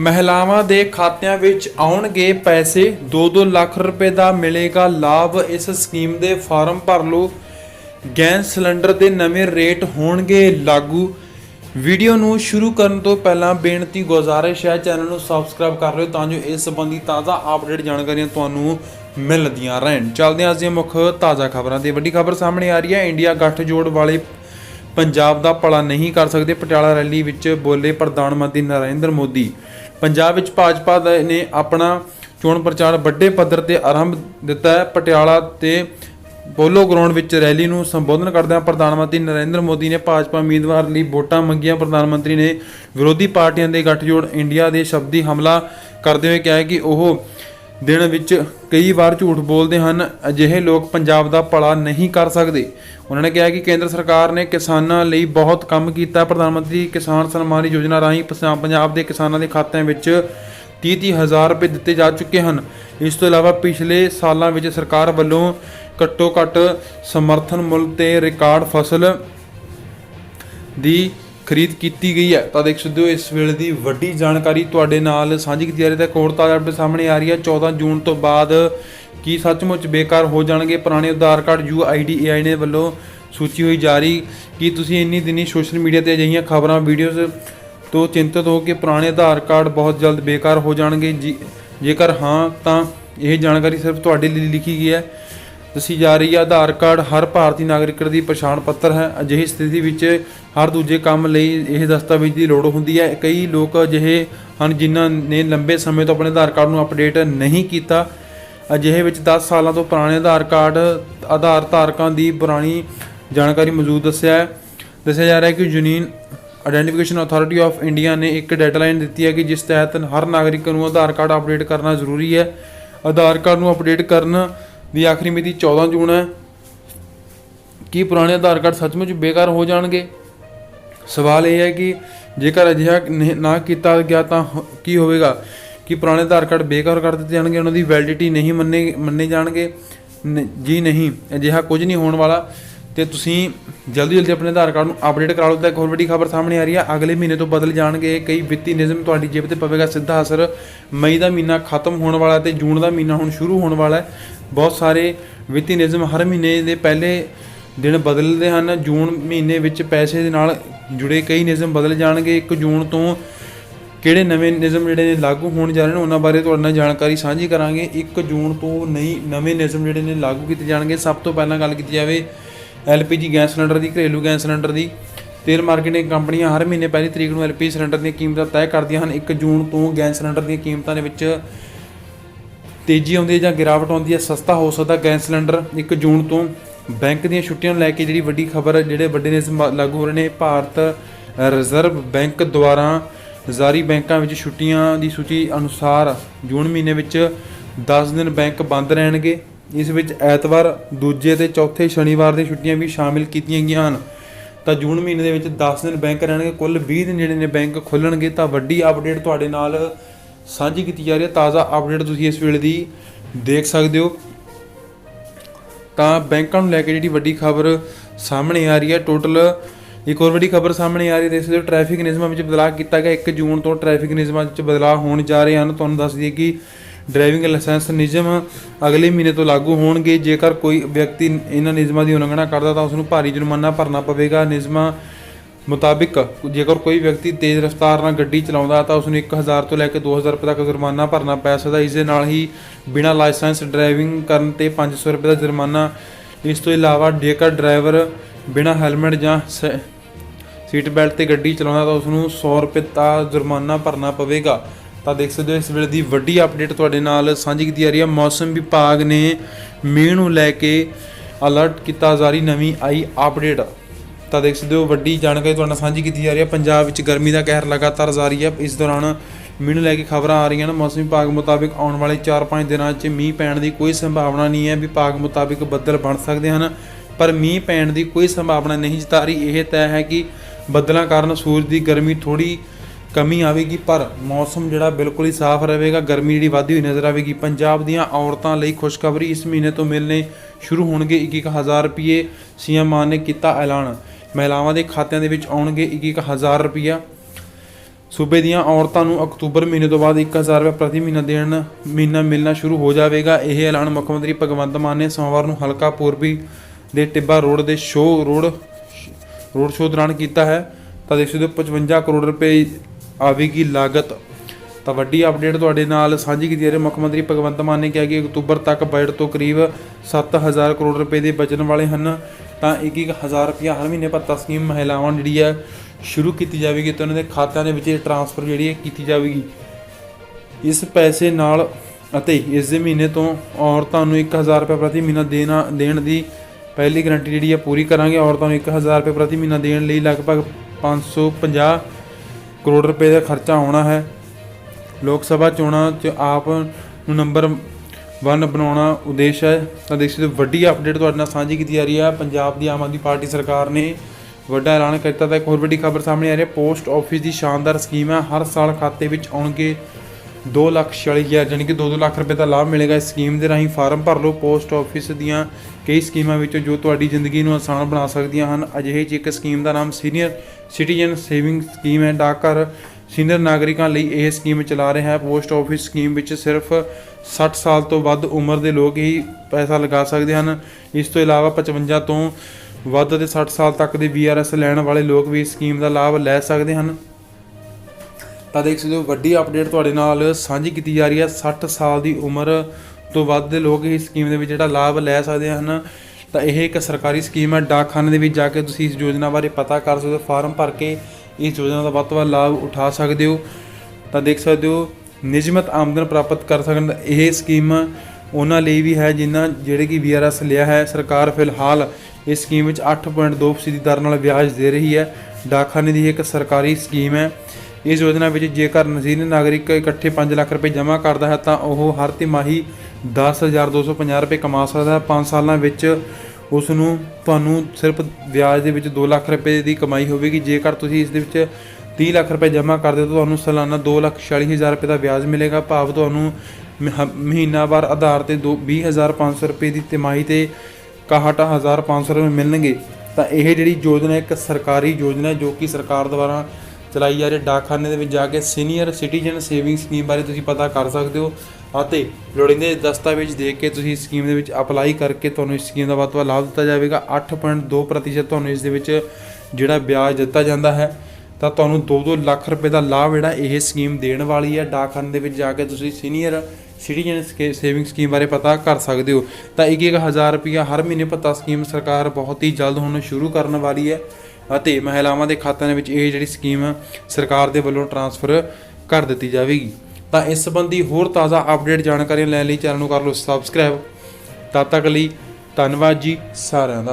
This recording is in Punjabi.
ਮਹਿਲਾਵਾਂ ਦੇ ਖਾਤਿਆਂ ਵਿੱਚ ਆਉਣਗੇ ਪੈਸੇ। 2-2 ਲੱਖ ਰੁਪਏ ਦਾ ਮਿਲੇਗਾ ਲਾਭ। ਇਸ ਸਕੀਮ ਦੇ ਫਾਰਮ ਭਰ ਲਓ। ਗੈਸ ਸਿਲੰਡਰ ਦੇ ਨਵੇਂ ਰੇਟ ਹੋਣਗੇ ਲਾਗੂ। ਵੀਡੀਓ ਨੂੰ ਸ਼ੁਰੂ ਕਰਨ ਤੋਂ ਪਹਿਲਾਂ ਬੇਨਤੀ ਗੁਜ਼ਾਰਿਸ਼ ਹੈ, ਚੈਨਲ ਨੂੰ ਸਬਸਕ੍ਰਾਈਬ ਕਰ ਲਿਓ ਤਾਂ ਜੋ ਇਸ ਸੰਬੰਧੀ ਤਾਜ਼ਾ ਅਪਡੇਟ ਜਾਣਕਾਰੀਆਂ ਤੁਹਾਨੂੰ ਮਿਲਦੀਆਂ ਰਹਿਣ। ਚੱਲਦੇ ਹਾਂ ਅੱਜ ਦੀਆਂ ਮੁੱਖ ਤਾਜ਼ਾ ਖਬਰਾਂ ਤੇ। ਵੱਡੀ ਖਬਰ ਸਾਹਮਣੇ ਆ ਰਹੀ ਹੈ, ਇੰਡੀਆ ਗੱਠਜੋੜ ਵਾਲੇ ਪੰਜਾਬ ਦਾ ਭਲਾ ਨਹੀਂ ਕਰ ਸਕਦੇ, ਪਟਿਆਲਾ ਰੈਲੀ ਵਿੱਚ ਬੋਲੇ ਪ੍ਰਧਾਨ ਮੰਤਰੀ ਨਰਿੰਦਰ ਮੋਦੀ। ਪੰਜਾਬ ਵਿੱਚ ਭਾਜਪਾ ਦਾ ਨੇ ਆਪਣਾ ਚੋਣ ਪ੍ਰਚਾਰ ਵੱਡੇ ਪੱਧਰ ਤੇ ਆਰੰਭ ਦਿੱਤਾ ਹੈ। ਪਟਿਆਲਾ ਤੇ ਪੋਲੋ ਗਰਾਊਂਡ ਵਿੱਚ ਰੈਲੀ ਨੂੰ ਸੰਬੋਧਨ ਕਰਦਿਆਂ ਪ੍ਰਧਾਨ ਮੰਤਰੀ ਨਰਿੰਦਰ ਮੋਦੀ ਨੇ ਭਾਜਪਾ ਉਮੀਦਵਾਰ ਲਈ ਵੋਟਾਂ ਮੰਗੀਆਂ। ਪ੍ਰਧਾਨ ਮੰਤਰੀ ਨੇ ਵਿਰੋਧੀ ਪਾਰਟੀਆਂ ਦੇ ਗੱਠਜੋੜ ਇੰਡੀਆ ਦੇ ਸ਼ਬਦੀ ਹਮਲਾ ਕਰਦੇ ਹੋਏ ਕਿਹਾ ਕਿ ਉਹ ਦਿਨ ਵਿੱਚ ਕਈ ਵਾਰ ਝੂਠ ਬੋਲਦੇ ਹਨ, ਅਜਿਹੇ ਲੋਕ ਪੰਜਾਬ ਦਾ ਭਲਾ ਨਹੀਂ ਕਰ ਸਕਦੇ। ਉਹਨਾਂ ਨੇ ਕਿਹਾ ਕਿ ਕੇਂਦਰ ਸਰਕਾਰ ਨੇ ਕਿਸਾਨਾਂ ਲਈ ਬਹੁਤ ਕੰਮ ਕੀਤਾ। ਪ੍ਰਧਾਨ ਮੰਤਰੀ ਕਿਸਾਨ ਸਨਮਾਨ ਯੋਜਨਾ ਰਾਹੀਂ ਪੰਜਾਬ ਦੇ ਕਿਸਾਨਾਂ ਦੇ ਖਾਤਿਆਂ ਵਿੱਚ 30-30 ਹਜ਼ਾਰ ਰੁਪਏ ਦਿੱਤੇ ਜਾ ਚੁੱਕੇ ਹਨ। ਇਸ ਤੋਂ ਇਲਾਵਾ ਪਿਛਲੇ ਸਾਲਾਂ ਵਿੱਚ ਸਰਕਾਰ ਵੱਲੋਂ ਘੱਟੋ ਘੱਟ ਸਮਰਥਨ ਮੁੱਲ ਤੇ ਰਿਕਾਰਡ ਫਸਲ ਦੀ ਖਰੀਦ ਕੀਤੀ ਗਈ ਹੈ। ਤਾਂ ਦੇਖ ਸਕਦੇ ਹੋ, ਇਸ ਵੇਲੇ ਦੀ ਵੱਡੀ ਜਾਣਕਾਰੀ ਤੁਹਾਡੇ ਨਾਲ ਸਾਂਝੀ ਕੀਤੀ ਜਾ ਰਹੀ ਹੈ। ਤਾਂ ਕੋਰ ਤਾਜ਼ਾ ਅਪਡੇਟ ਸਾਹਮਣੇ ਆ ਰਹੀ ਹੈ। 14 ਜੂਨ ਤੋਂ ਬਾਅਦ ਕੀ ਸੱਚਮੁੱਚ ਬੇਕਾਰ ਹੋ ਜਾਣਗੇ? ਪੁਰਾਣੇ ਆਧਾਰ ਕਾਰਡ ਯੂ ਏਆਈ ਨੇ ਵੱਲੋਂ ਸੂਚੀ ਹੋਈ ਜਾਰੀ ਕੀ ਤੁਸੀਂ ਇੰਨੀ ਦਿਨੀ ਸੋਸ਼ਲ ਮੀਡੀਆ ਤੇ ਅਜਿਹੀਆਂ ਖਬਰਾਂ, ਵੀਡੀਓਜ਼ ਤੋਂ ਚਿੰਤਤ ਹੋ ਕਿ ਪੁਰਾਣੇ ਆਧਾਰ ਕਾਰਡ ਬਹੁਤ ਜਲਦ ਬੇਕਾਰ ਹੋ ਜਾਣਗੇ? ਜੀ- ਜੇਕਰ ਹਾਂ, ਤਾਂ ਇਹ ਜਾਣਕਾਰੀ ਸਿਰਫ ਤੁਹਾਡੇ ਲਈ ਲਿਖੀ ਗਈ ਹੈ। ਦੱਸੀ ਜਾ ਰਹੀ ਹੈ, ਆਧਾਰ ਕਾਰਡ ਹਰ ਭਾਰਤੀ ਨਾਗਰਿਕ ਦੀ ਪਛਾਣ ਪੱਤਰ ਹੈ। ਅਜਿਹੀ ਸਥਿਤੀ ਵਿੱਚ ਹਰ ਦੂਜੇ ਕੰਮ ਲਈ ਇਹ ਦਸਤਾਵੇਜ਼ ਦੀ ਲੋੜ ਹੁੰਦੀ ਹੈ। ਕਈ ਲੋਕ ਅਜਿਹੇ ਹਨ ਜਿਨ੍ਹਾਂ ਨੇ ਲੰਬੇ ਸਮੇਂ ਤੋਂ ਆਪਣੇ ਆਧਾਰ ਕਾਰਡ ਨੂੰ ਅਪਡੇਟ ਨਹੀਂ ਕੀਤਾ। ਅਜਿਹੇ ਵਿੱਚ 10 ਸਾਲਾਂ ਤੋਂ ਪੁਰਾਣੇ ਆਧਾਰ ਕਾਰਡ ਆਧਾਰ ਧਾਰਕਾਂ ਦੀ ਪੁਰਾਣੀ ਜਾਣਕਾਰੀ ਮੌਜੂਦ ਦੱਸਿਆ ਹੈ। ਦੱਸਿਆ ਜਾ ਰਿਹਾ ਹੈ ਕਿ union identification authority of India ਨੇ ਇੱਕ ਡੈਡਲਾਈਨ ਦਿੱਤੀ ਹੈ ਕਿ ਜਿਸ ਤਹਿਤ ਹਰ ਨਾਗਰਿਕ ਨੂੰ ਆਧਾਰ ਕਾਰਡ ਅਪਡੇਟ ਕਰਨਾ ਜ਼ਰੂਰੀ ਹੈ। ਆਧਾਰ ਕਾਰਡ ਨੂੰ ਅਪਡੇਟ ਕਰਨ ਦੀ ਆਖਰੀ ਮਿਤੀ 14 ਜੂਨ ਹੈ। ਕੀ ਪੁਰਾਣੇ ਆਧਾਰ ਕਾਰਡ ਸੱਚਮੁੱਚ ਬੇਕਾਰ ਹੋ ਜਾਣਗੇ? ਸਵਾਲ ਇਹ ਹੈ ਕਿ ਜੇਕਰ ਅਜਿਹਾ ਨਹੀਂ- ਨਾ ਕੀਤਾ ਗਿਆ ਤਾਂ ਹੋ- ਕੀ ਹੋਵੇਗਾ? ਕਿ ਪੁਰਾਣੇ ਆਧਾਰ ਕਾਰਡ ਬੇਕਾਰ ਕਰ ਦਿੱਤੇ ਜਾਣਗੇ? ਉਹਨਾਂ ਦੀ ਵੈਲਿਡਿਟੀ ਨਹੀਂ ਮੰਨੇ ਮੰਨੇ ਜਾਣਗੇ? ਨ- ਜੀ ਨਹੀਂ, ਅਜਿਹਾ ਕੁਝ ਨਹੀਂ ਹੋਣ ਵਾਲਾ। ਤੇ ਤੁਸੀਂ ਜਲਦੀ ਜਲਦੀ ਆਪਣੇ ਆਧਾਰ ਕਾਰਡ ਨੂੰ ਅਪਡੇਟ ਕਰਾ ਲਓ ਤਾਂ ਇੱਕ ਹੋਰ ਵੱਡੀ ਖਬਰ ਸਾਹਮਣੇ ਆ ਰਹੀ ਹੈ। ਅਗਲੇ ਮਹੀਨੇ ਤੋਂ ਬਦਲ ਜਾਣਗੇ। ਕਈ ਵਿੱਤੀ ਨਿਯਮ ਤੁਹਾਡੀ ਜੇਬ ਤੇ ਪਵੇਗਾ। ਸਿੱਧਾ ਅਸਰ ਮਈ ਦਾ ਮਹੀਨਾ ਖਤਮ ਹੋਣ ਵਾਲਾ ਤੇ ਜੂਨ ਦਾ ਮਹੀਨਾ ਹੁਣ ਸ਼ੁਰੂ ਹੋਣ ਵਾਲਾ ਹੈ। ਬਹੁਤ ਸਾਰੇ ਵਿੱਤੀ ਨਿਯਮ ਹਰ ਮਹੀਨੇ ਦੇ ਪਹਿਲੇ ਦਿਨ ਬਦਲਦੇ ਹਨ। ਜੂਨ ਮਹੀਨੇ ਵਿੱਚ ਪੈਸੇ ਦੇ ਨਾਲ ਜੁੜੇ ਕਈ ਨਿਯਮ ਬਦਲ ਜਾਣਗੇ। 1 ਜੂਨ ਤੋਂ ਕਿਹੜੇ ਨਵੇਂ ਨਿਯਮ ਜਿਹੜੇ ਨੇ ਲਾਗੂ ਹੋਣ ਜਾ ਰਹੇ ਨੇ ਉਹਨਾਂ ਬਾਰੇ ਤੁਹਾਡੇ ਨਾਲ ਜਾਣਕਾਰੀ ਸਾਂਝੀ ਕਰਾਂਗੇ। 1 ਜੂਨ ਤੋਂ ਨਈ, ਨਵੇਂ ਨਿਯਮ ਜਿਹੜੇ ਨੇ ਲਾਗੂ ਕੀਤੇ ਜਾਣਗੇ। ਸਭ ਤੋਂ ਪਹਿਲਾਂ ਗੱਲ ਕੀਤੀ ਜਾਵੇ ਐਲਪੀਜੀ ਗੈਸ ਸਿਲੰਡਰ ਦੀ, ਘਰੇਲੂ ਗੈਸ ਸਿਲੰਡਰ ਦੀ। ਤੇਲ ਮਾਰਕੀਟਿੰਗ ਕੰਪਨੀਆਂ ਹਰ ਮਹੀਨੇ ਪਹਿਲੀ ਤਰੀਕ ਨੂੰ ਐਲਪੀਜੀ ਸਿਲੰਡਰ ਦੀਆਂ ਕੀਮਤਾਂ ਤੈਅ ਕਰਦੀਆਂ ਹਨ। 1 ਜੂਨ ਤੋਂ ਗੈਸ ਸਿਲੰਡਰ ਦੀਆਂ ਕੀਮਤਾਂ ਦੇ ਵਿੱਚ ਤੇਜ਼ੀ ਆਉਂਦੀ ਹੈ ਜਾਂ ਗਿਰਾਵਟ ਆਉਂਦੀ ਹੈ, ਸਸਤਾ ਹੋ ਸਕਦਾ ਗੈਸ ਸਿਲੰਡਰ 1 ਜੂਨ ਤੋਂ ਬੈਂਕ ਦੀਆਂ ਛੁੱਟੀਆਂ ਨੂੰ ਲੈ ਕੇ ਜਿਹੜੀ ਵੱਡੀ ਖਬਰ ਜਿਹੜੇ ਵੱਡੇ ਨਿਯਮ ਲਾਗੂ ਹੋ ਰਹੇ ਨੇ, ਭਾਰਤ ਰਿਜ਼ਰਵ ਬੈਂਕ ਦੁਆਰਾ ਜਾਰੀ ਬੈਂਕਾਂ ਵਿੱਚ ਛੁੱਟੀਆਂ ਦੀ ਸੂਚੀ ਅਨੁਸਾਰ ਜੂਨ ਮਹੀਨੇ ਵਿੱਚ 10 ਦਿਨ ਬੈਂਕ ਬੰਦ ਰਹਿਣਗੇ। ਇਸ ਵਿੱਚ ਐਤਵਾਰ, ਦੂਜੇ ਤੇ ਚੌਥੇ ਸ਼ਨੀਵਾਰ ਦੀਆਂ ਛੁੱਟੀਆਂ ਵੀ ਸ਼ਾਮਿਲ ਕੀਤੀਆਂ ਗਈਆਂ ਹਨ। ਤਾਂ ਜੂਨ ਮਹੀਨੇ ਦੇ ਵਿੱਚ 10 ਦਿਨ ਬੈਂਕ ਰਹਿਣਗੇ, ਕੁੱਲ 20 ਦਿਨ ਜਿਹੜੇ ਨੇ ਬੈਂਕ ਖੁੱਲਣਗੇ ਤਾਂ ਵੱਡੀ ਅਪਡੇਟ ਤੁਹਾਡੇ ਨਾਲ ਸਾਂਝੀ ਕੀਤੀ ਜਾ ਰਹੀ ਹੈ, ਤਾਜ਼ਾ ਅਪਡੇਟ ਤੁਸੀਂ ਇਸ ਵੇਲੇ ਦੀ ਦੇਖ ਸਕਦੇ ਹੋ। ਤਾਂ ਬੈਂਕਾਂ ਨੂੰ ਲੈ ਕੇ ਜਿਹੜੀ ਵੱਡੀ ਖਬਰ ਸਾਹਮਣੇ ਆ ਰਹੀ ਹੈ ਟੋਟਲ ਇੱਕ ਹੋਰ ਵੱਡੀ ਖਬਰ ਸਾਹਮਣੇ ਆ ਰਹੀ ਹੈ, ਦੇਖ ਸਕਦੇ ਹੋ ਟ੍ਰੈਫਿਕ ਨਿਯਮਾਂ ਵਿੱਚ ਬਦਲਾਅ ਕੀਤਾ ਗਿਆ। 1 ਜੂਨ ਤੋਂ ਟ੍ਰੈਫਿਕ ਨਿਯਮਾਂ ਵਿੱਚ ਬਦਲਾਅ ਹੋਣ ਜਾ ਰਹੇ ਹਨ। ਤੁਹਾਨੂੰ ਦੱਸ ਦਈਏ ਕਿ ਡਰਾਈਵਿੰਗ ਲਾਇਸੈਂਸ ਨਿਯਮ ਅਗਲੇ ਮਹੀਨੇ ਤੋਂ ਲਾਗੂ ਹੋਣਗੇ। ਜੇਕਰ ਕੋਈ ਵਿਅਕਤੀ ਇਹਨਾਂ ਨਿਯਮਾਂ ਦੀ ਉਲੰਘਣਾ ਕਰਦਾ ਤਾਂ ਉਸ ਨੂੰ ਭਾਰੀ ਜੁਰਮਾਨਾ ਭਰਨਾ ਪਵੇਗਾ। ਨਿਯਮਾਂ ਮੁਤਾਬਿਕ ਜੇਕਰ ਕੋਈ ਵਿਅਕਤੀ ਤੇਜ਼ ਰਫ਼ਤਾਰ ਨਾਲ ਗੱਡੀ ਚਲਾਉਂਦਾ ਤਾਂ ਉਸ ਨੂੰ 1000 ਤੋਂ ਲੈ ਕੇ 2000 ਰੁਪਏ ਤੱਕ ਜੁਰਮਾਨਾ ਭਰਨਾ ਪੈ ਸਕਦਾ। ਇਸ ਦੇ ਨਾਲ ਹੀ ਬਿਨਾਂ ਲਾਇਸੈਂਸ ਡਰਾਈਵਿੰਗ ਕਰਨ ਤੇ 500 ਰੁਪਏ ਦਾ ਜੁਰਮਾਨਾ। ਇਸ ਤੋਂ ਇਲਾਵਾ ਜੇਕਰ ਡਰਾਈਵਰ ਬਿਨਾਂ ਹੈਲਮਟ ਜਾਂ ਸ- ਸੀਟ ਬੈਲਟ ਤੇ ਗੱਡੀ ਚਲਾਉਂਦਾ ਤਾਂ ਉਸ ਨੂੰ 100 ਰੁਪਏ ਦਾ ਜੁਰਮਾਨਾ ਭਰਨਾ ਪਵੇਗਾ। ਤਾਂ ਦੇਖ ਸਕਦੇ ਹੋ ਇਸ ਵੇਲੇ ਦੀ ਵੱਡੀ ਅਪਡੇਟ ਤੁਹਾਡੇ ਨਾਲ ਸਾਂਝੀ ਕੀਤੀ ਜਾ ਰਹੀ ਹੈ। ਮੌਸਮ ਵਿਭਾਗ ਨੇ ਮੀਂਹ ਨੂੰ ਲੈ ਕੇ ਅਲਰਟ ਕੀਤਾ। ਜਾਰੀ ਨਵੀਂ ਆਈ ਅਪਡੇਟ। ਤਾਂ ਦੇਖ ਸਕਦੇ ਹੋ, ਵੱਡੀ ਜਾਣਕਾਰੀ ਤੁਹਾਡੇ ਨਾਲ ਸਾਂਝੀ ਕੀਤੀ ਜਾ ਰਹੀ ਹੈ। ਪੰਜਾਬ ਵਿੱਚ ਗਰਮੀ ਦਾ ਕਹਿਰ ਲਗਾਤਾਰ ਜਾਰੀ ਹੈ। ਇਸ ਦੌਰਾਨ ਮੀਂਹ ਨੂੰ ਲੈ ਕੇ ਖਬਰਾਂ ਆ ਰਹੀਆਂ ਨੇ। ਮੌਸਮ ਵਿਭਾਗ ਮੁਤਾਬਿਕ ਆਉਣ ਵਾਲੇ 4-5 ਦਿਨਾਂ 'ਚ ਮੀਂਹ ਪੈਣ ਦੀ ਕੋਈ ਸੰਭਾਵਨਾ ਨਹੀਂ ਹੈ। ਵਿਭਾਗ ਮੁਤਾਬਿਕ ਬੱਦਲ ਬਣ ਸਕਦੇ ਹਨ, ਪਰ ਮੀਂਹ ਪੈਣ ਦੀ ਕੋਈ ਸੰਭਾਵਨਾ ਨਹੀਂ ਜਤਾ ਇਹ ਤੈਅ ਹੈ ਕਿ ਬੱਦਲਾਂ ਕਾਰਨ ਸੂਰਜ ਦੀ ਗਰਮੀ ਥੋੜੀ ਕਮੀ ਆਵੇਗੀ, ਪਰ ਮੌਸਮ ਜਿਹੜਾ ਬਿਲਕੁਲ ਹੀ ਸਾਫ਼ ਰਹੇਗਾ। ਗਰਮੀ ਜਿਹੜੀ ਵਧਦੀ ਹੋਈ ਨਜ਼ਰ ਆਵੇਗੀ। ਪੰਜਾਬ ਦੀਆਂ ਔਰਤਾਂ ਲਈ ਖੁਸ਼ਖਬਰੀ ਇਸ ਮਹੀਨੇ ਤੋਂ ਮਿਲਣੇ ਸ਼ੁਰੂ ਹੋਣਗੇ। 2-1000 ਰੁਪਏ ਸੀਐਮ ਮਾਨ ਨੇ ਕੀਤਾ ਐਲਾਨ। ਮਹਿਲਾਵਾਂ ਦੇ ਖਾਤਿਆਂ ਦੇ ਵਿੱਚ ਆਉਣਗੇ 2-1000 ਰੁਪਇਆ ਸੂਬੇ ਦੀਆਂ ਔਰਤਾਂ ਨੂੰ ਅਕਤੂਬਰ ਮਹੀਨੇ ਤੋਂ ਬਾਅਦ 1000 ਰੁਪਏ ਪ੍ਰਤੀ ਮਹੀਨਾ ਦੇਣ, ਮਹੀਨਾ ਮਿਲਣਾ ਸ਼ੁਰੂ ਹੋ ਜਾਵੇਗਾ। ਇਹ ਐਲਾਨ ਮੁੱਖ ਮੰਤਰੀ ਭਗਵੰਤ ਮਾਨ ਨੇ ਸੋਮਵਾਰ ਨੂੰ ਹਲਕਾ ਪੂਰਬੀ ਦੇ ਟਿੱਬਾ ਰੋਡ ਦੇ ਸ਼ੋਅ ਰੋਡ ਰੋਡ ਸ਼ੋਅ ਦੌਰਾਨ ਕੀਤਾ ਹੈ। ਤਾਂ ਦੇਖ ਸਕਦੇ ਹੋ 55 ਕਰੋੜ ਰੁਪਏ ਆਵੇਗੀ ਲਾਗਤ। ਤਾਂ ਵੱਡੀ ਅਪਡੇਟ ਤੁਹਾਡੇ ਨਾਲ ਸਾਂਝੀ ਕੀਤੀ ਜਾ ਰਹੀ ਮੁੱਖ ਮੰਤਰੀ ਭਗਵੰਤ ਮਾਨ ਨੇ ਕਿਹਾ ਕਿ ਅਕਤੂਬਰ ਤੱਕ ਬਜਟ ਤੋਂ ਕਰੀਬ 7000 ਕਰੋੜ ਰੁਪਏ ਦੇ ਬਚਣ ਵਾਲੇ ਹਨ। ਤਾਂ 1-1000 ਰੁਪਏ ਹਰ ਮਹੀਨੇ ਭੱਤਾ ਸਕੀਮ ਮਹਿਲਾਵਾਂ ਜਿਹੜੀ ਹੈ, ਸ਼ੁਰੂ ਕੀਤੀ ਜਾਵੇਗੀ ਤੇ ਉਹਨਾਂ ਦੇ ਖਾਤਿਆਂ ਦੇ ਵਿੱਚ ਟ੍ਰਾਂਸਫਰ ਜਿਹੜੀ ਹੈ ਕੀਤੀ ਜਾਵੇਗੀ। ਇਸ ਪੈਸੇ ਨਾਲ ਅਤੇ ਇਸ ਦੇ ਮਹੀਨੇ ਤੋਂ ਔਰਤਾਂ ਨੂੰ 1000 ਰੁਪਏ ਪ੍ਰਤੀ ਮਹੀਨਾ ਦੇਣਾ, ਦੇਣ ਦੀ ਪਹਿਲੀ ਗਰੰਟੀ ਜਿਹੜੀ ਹੈ ਪੂਰੀ ਕਰਾਂਗੇ। ਔਰਤਾਂ ਨੂੰ 1000 ਰੁਪਏ ਪ੍ਰਤੀ ਮਹੀਨਾ ਦੇਣ ਲਈ ਲਗਭਗ 550 ਕਰੋੜ ਰੁਪਏ ਦਾ ਖਰਚਾ ਹੋਣਾ ਹੈ। ਲੋਕ ਸਭਾ ਚੋਣਾਂ 'ਚ ਆਪ ਨੂੰ ਨੰਬਰ 1 ਬਣਾਉਣਾ ਉਦੇਸ਼ ਹੈ। ਤਾਂ ਦੇਖ ਸਕਦੇ ਵੱਡੀ ਅਪਡੇਟ ਤੁਹਾਡੇ ਨਾਲ ਸਾਂਝੀ ਕੀਤੀ ਜਾ ਰਹੀ ਹੈ। ਪੰਜਾਬ ਦੀ ਆਮ ਆਦਮੀ ਪਾਰਟੀ ਸਰਕਾਰ ਨੇ ਵੱਡਾ ਐਲਾਨ ਕੀਤਾ ਤਾਂ ਇੱਕ ਹੋਰ ਵੱਡੀ ਖਬਰ ਸਾਹਮਣੇ ਆ ਰਹੀ ਹੈ। ਪੋਸਟ ਆਫਿਸ ਦੀ ਸ਼ਾਨਦਾਰ ਸਕੀਮ ਹੈ। ਹਰ ਸਾਲ ਖਾਤੇ ਵਿੱਚ ਆਉਣਗੇ 246000 ਜਾਨੀ ਕਿ 2-2 ਲੱਖ ਰੁਪਏ ਦਾ ਲਾਭ ਮਿਲੇਗਾ ਇਸ ਸਕੀਮ ਦੇ ਰਾਹੀਂ। ਫਾਰਮ ਭਰ ਲਓ। ਪੋਸਟ ਆਫਿਸ ਦੀਆਂ ਕਈ ਸਕੀਮਾਂ ਵਿੱਚੋਂ ਜੋ ਤੁਹਾਡੀ ਜ਼ਿੰਦਗੀ ਨੂੰ ਆਸਾਨ ਬਣਾ ਸਕਦੀਆਂ ਹਨ। ਅਜਿਹੇ 'ਚ ਇੱਕ ਸਕੀਮ ਦਾ ਨਾਮ ਸੀਨੀਅਰ ਸਿਟੀਜ਼ਨ ਸੇਵਿੰਗ ਸਕੀਮ ਹੈ। ਡਾਕਰ ਸੀਨੀਅਰ ਨਾਗਰਿਕਾਂ ਲਈ ਇਹ ਸਕੀਮ ਚਲਾ ਰਿਹਾ ਹੈ। ਪੋਸਟ ਆਫਿਸ ਸਕੀਮ ਵਿੱਚ ਸਿਰਫ 60 ਸਾਲ ਤੋਂ ਵੱਧ ਉਮਰ ਦੇ ਲੋਕ ਹੀ ਪੈਸਾ ਲਗਾ ਸਕਦੇ ਹਨ। ਇਸ ਤੋਂ ਇਲਾਵਾ 55 ਤੋਂ ਵੱਧ ਅਤੇ 60 ਸਾਲ ਤੱਕ ਦੇ ਵੀਆਰਐਸ ਲੈਣ ਵਾਲੇ ਲੋਕ ਵੀ ਇਸ ਸਕੀਮ ਦਾ ਲਾਭ ਲੈ ਸਕਦੇ ਹਨ। ਤਾਂ ਦੇਖ ਸਕਦੇ ਹੋ, ਵੱਡੀ ਅਪਡੇਟ ਤੁਹਾਡੇ ਨਾਲ ਸਾਂਝੀ ਕੀਤੀ ਜਾ ਰਹੀ ਹੈ। 60 ਸਾਲ ਦੀ ਉਮਰ ਤੋਂ ਵੱਧ ਦੇ ਲੋਕ ਇਸ ਸਕੀਮ ਦੇ ਵਿੱਚ ਜਿਹੜਾ ਲਾਭ ਲੈ ਸਕਦੇ ਹਨ। ਤਾਂ ਇਹ ਇੱਕ ਸਰਕਾਰੀ ਸਕੀਮ ਹੈ। ਡਾਕਖਾਨੇ ਦੇ ਵਿੱਚ ਜਾ ਕੇ ਤੁਸੀਂ ਇਸ ਯੋਜਨਾ ਬਾਰੇ ਪਤਾ ਕਰ ਸਕਦੇ ਹੋ। ਫਾਰਮ ਭਰ ਕੇ ਇਸ ਯੋਜਨਾ ਦਾ ਵੱਧ ਤੋਂ ਵੱਧ ਲਾਭ ਉਠਾ ਸਕਦੇ ਹੋ। ਤਾਂ ਦੇਖ ਸਕਦੇ ਹੋ, ਨਿਯਮਤ ਆਮਦਨ ਪ੍ਰਾਪਤ ਕਰ ਸਕਣ ਇਹ ਸਕੀਮ ਉਹਨਾਂ ਲਈ ਵੀ ਹੈ ਜਿਨ੍ਹਾਂ ਜਿਹੜੇ ਕਿ ਵੀਆਰਐਸ ਲਿਆ ਹੈ। ਸਰਕਾਰ ਫਿਲਹਾਲ ਇਸ ਸਕੀਮ ਵਿੱਚ 8.2% ਦੀ ਦਰ ਨਾਲ ਵਿਆਜ ਦੇ ਰਹੀ ਹੈ। ਡਾਕਖਾਨੇ ਦੀ ਇੱਕ ਸਰਕਾਰੀ ਸਕੀਮ ਹੈ। ਇਸ ਯੋਜਨਾ ਵਿੱਚ ਜੇਕਰ ਨਜ਼ੀਰ ਨਾਗਰਿਕ ਇਕੱਠੇ 5 ਲੱਖ ਰੁਪਏ ਜਮ੍ਹਾਂ ਕਰਦਾ ਹੈ ਤਾਂ ਉਹ ਹਰ ਤਿਮਾਹੀ 10250 ਰੁਪਏ ਕਮਾ ਸਕਦਾ ਹੈ। 5 ਸਾਲਾਂ ਵਿੱਚ ਉਸ ਨੂੰ ਤੁਹਾਨੂੰ ਸਿਰਫ ਵਿਆਜ ਦੇ ਵਿੱਚ 2 ਲੱਖ ਰੁਪਏ ਦੀ ਕਮਾਈ ਹੋਵੇਗੀ। ਜੇਕਰ ਤੁਸੀਂ ਇਸ ਦੇ ਵਿੱਚ 30 ਲੱਖ ਰੁਪਏ ਜਮ੍ਹਾਂ ਕਰਦੇ ਹੋ, ਤਾਂ ਤੁਹਾਨੂੰ ਸਾਲਾਨਾ 246000 ਰੁਪਏ ਦਾ ਵਿਆਜ ਮਿਲੇਗਾ। ਭਾਵ ਤੁਹਾਨੂੰ ਮਹ- ਮਹੀਨਾਵਾਰ ਆਧਾਰ ਤੇ ਦੋ- 20500 ਰੁਪਏ ਦੀ ਤਿਮਾਹੀ ਤੇ 61500 ਰੁਪਏ ਮਿਲਣਗੇ। ਤਾਂ ਇਹ ਜਿਹੜੀ ਯੋਜਨਾ ਇੱਕ ਸਰਕਾਰੀ ਯੋਜਨਾ ਹੈ, ਜੋ ਕਿ ਸਰਕਾਰ ਦੁਆਰਾ ਚਲਾਈ ਜਾ ਰਹੀ ਹੈ। ਡਾਕਖਾਨੇ ਦੇ ਵਿੱਚ ਜਾ ਕੇ ਸੀਨੀਅਰ ਸਿਟੀਜ਼ਨ ਸੇਵਿੰਗ ਸਕੀਮ ਬਾਰੇ ਤੁਸੀਂ ਪਤਾ ਕਰ ਸਕਦੇ ਹੋ। ਅਤੇ ਲੋੜੀਂਦੇ ਦਸਤਾਵੇਜ਼ ਦੇਖ ਕੇ ਤੁਸੀਂ ਇਸ ਸਕੀਮ ਦੇ ਵਿੱਚ ਅਪਲਾਈ ਕਰਕੇ ਤੁਹਾਨੂੰ ਇਸ ਸਕੀਮ ਦਾ ਵੱਧ ਤੋਂ ਵੱਧ ਲਾਭ ਦਿੱਤਾ ਜਾਵੇਗਾ। 8.2% ਤੁਹਾਨੂੰ ਇਸ ਦੇ ਵਿੱਚ ਜਿਹੜਾ ਵਿਆਜ ਦਿੱਤਾ ਜਾਂਦਾ ਹੈ, ਤਾਂ ਤੁਹਾਨੂੰ 2-2 ਲੱਖ ਰੁਪਏ ਦਾ ਲਾਭ ਜਿਹੜਾ ਇਹ ਸਕੀਮ ਦੇਣ ਵਾਲੀ ਹੈ। ਡਾਕਖਾਨੇ ਦੇ ਵਿੱਚ ਜਾ ਕੇ ਤੁਸੀਂ ਸੀਨੀਅਰ ਸਿਟੀਜ਼ਨ ਸੇਵਿੰਗ ਸਕੀਮ ਬਾਰੇ ਪਤਾ ਕਰ ਸਕਦੇ ਹੋ। ਤਾਂ 1-1000 ਰੁਪਇਆ ਹਰ ਮਹੀਨੇ ਭੱਤਾ ਸਕੀਮ ਸਰਕਾਰ ਬਹੁਤ ਹੀ ਜਲਦ ਹੁਣ ਸ਼ੁਰੂ ਕਰਨ ਵਾਲੀ ਹੈ ਅਤੇ ਮਹਿਲਾਵਾਂ ਦੇ ਖਾਤਿਆਂ ਦੇ ਵਿੱਚ ਇਹ ਜਿਹੜੀ ਸਕੀਮ ਸਰਕਾਰ ਦੇ ਵੱਲੋਂ ਟ੍ਰਾਂਸਫਰ ਕਰ ਦਿੱਤੀ ਜਾਵੇਗੀ। ਤਾਂ ਇਸ ਸੰਬੰਧੀ ਹੋਰ ਤਾਜ਼ਾ ਅਪਡੇਟ ਜਾਣਕਾਰੀ ਲੈਣ ਲਈ ਚੈਨਲ ਨੂੰ ਕਰ ਲਓ ਸਬਸਕ੍ਰਾਈਬ ਤਦ ਤੱਕ ਲਈ ਧੰਨਵਾਦ ਜੀ ਸਾਰਿਆਂ ਦਾ।